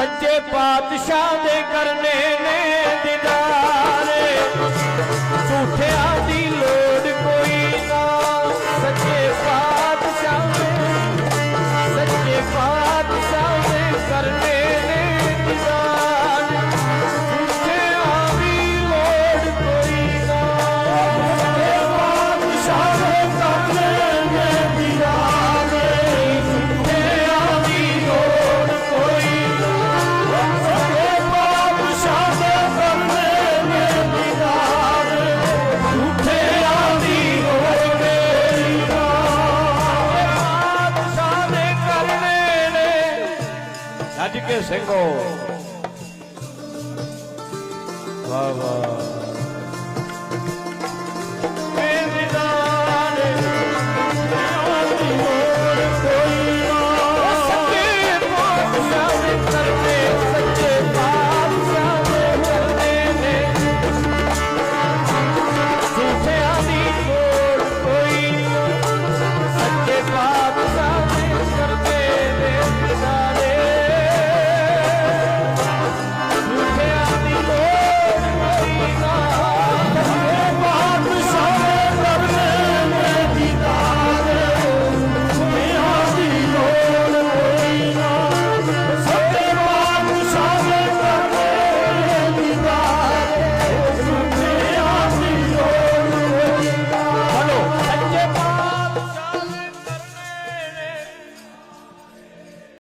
ਸੱਚੇ ਪਾਤਸ਼ਾਹ ਦੇ ਕਰਨੇ ਨੇ। ਗੱਜ ਕੇ ਸਿੰਘੋ। ਵਾਹ ਵਾਹ।